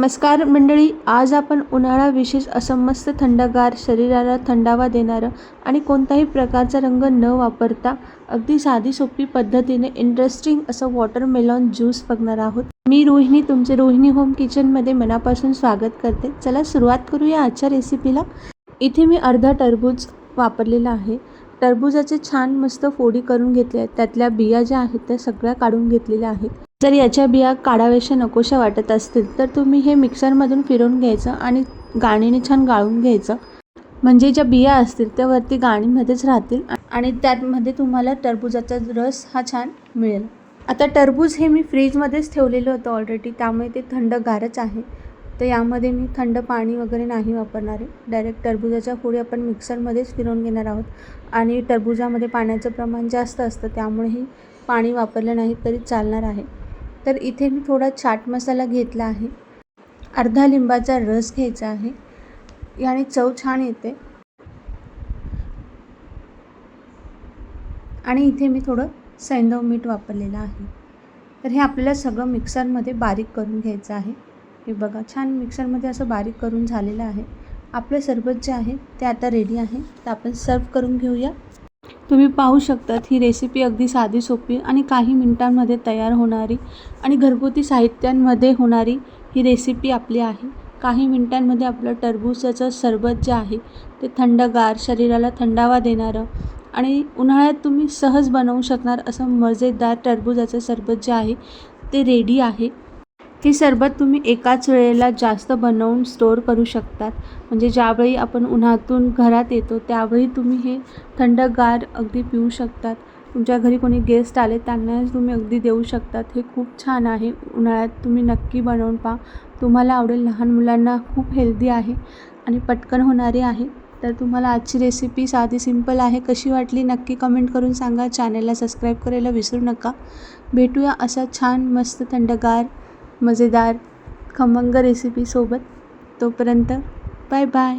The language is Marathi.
नमस्कार मंडळी आज आपण उन्हाळा विशेष असं मस्त थंडगार शरीराला थंडावा देणारं आणि कोणताही प्रकारचा रंग न वापरता अगदी साधी सोपी पद्धतीने इंटरेस्टिंग असं वॉटरमेलॉन ज्यूस बघणार आहोत. मी रोहिणी तुमचे रोहिणी होम किचनमध्ये मनापासून स्वागत करते. चला सुरुवात करूया आजच्या रेसिपीला. इथे मी अर्धा टरबूज वापरलेला आहे. टरबूजाचे छान मस्त फोडी करून घेतले आहेत. त्यातल्या बिया ज्या आहेत त्या सगळ्या काढून घेतलेल्या आहेत. जर याच्या बिया काढाव्याशा नकोशा वाटत असतील तर तुम्ही हे मिक्सरमधून फिरवून घ्यायचं आणि गाणीने छान गाळून घ्यायचं. म्हणजे ज्या बिया असतील त्या वरती गाणीमध्येच राहतील आणि त्यामध्ये तुम्हाला टरबूजाचा रस हा छान मिळेल. आता टरबूज हे मी फ्रीजमध्येच ठेवलेलं होतं ऑलरेडी त्यामुळे ते थंडगारच आहे. तर यामध्ये मी थंड पाणी वगैरे नाही वापरणार आहे. डायरेक्ट टरबूजाच्या फोडी आपण मिक्सरमध्येच फिरवून घेणार आहोत. आणि टरबूजामध्ये पाण्याचं प्रमाण जास्त असतं त्यामुळेही पाणी वापरलं नाही तरी चालणार आहे. तर इथे मी थोडा चाट मसाला घेतला आहे. अर्धा लिंबाचा रस घ्यायचा आहे. याने चव छान येते. आणि इथे मी थोडं सैंदव मीठ वापरलेलं आहे. तर हे आपल्याला सगळं मिक्सरमध्ये बारीक करून घ्यायचं आहे. हे बघा छान मिक्सरमध्ये असं बारीक करून झालेलं आहे. आपलं सरबत जे आहे ते आता रेडी आहे. तर आपण सर्व करून घेऊया. तुम्ही पाहू शकतात ही रेसिपी अगदी साधी सोपी आणि काही मिनटांमध्ये तयार होणारी आणि घरगुती साहित्यांमध्ये होणारी ही रेसिपी आपली आहे. काही मिनटांमध्ये आपलं टरबूजाचं सरबत जे आहे ते थंडगार शरीराला थंडावा देणारं आणि उन्हाळ्यात तुम्ही सहज बनवू शकणार असं मजेदार टरबूजाचं सरबत जे आहे ते रेडी आहे. हे सरबत तुम्ही एकाच वेळेला जास्त बनवून स्टोअर करू शकतात. म्हणजे ज्यावेळी आपण उन्हातून घरात येतो त्यावेळी तुम्ही हे थंडगार अगदी पिऊ शकतात. तुमच्या घरी कोणी गेस्ट आले त्यांना तुम्ही अगदी देऊ शकतात. हे खूप छान आहे. उन्हाळ्यात तुम्ही नक्की बनवून पहा. तुम्हाला आवडेल लहान मुलांना खूप हेल्दी आहे आणि पटकन होणारी आहे. तर तुम्हाला आजची रेसिपी साधी सिंपल आहे. कशी वाटली नक्की कमेंट करून सांगा. चॅनलला सबस्क्राईब करायला विसरू नका. भेटूया असा छान मस्त थंडगार मजेदार खमंग रेसिपीसोबत तोपर्यंत बाय बाय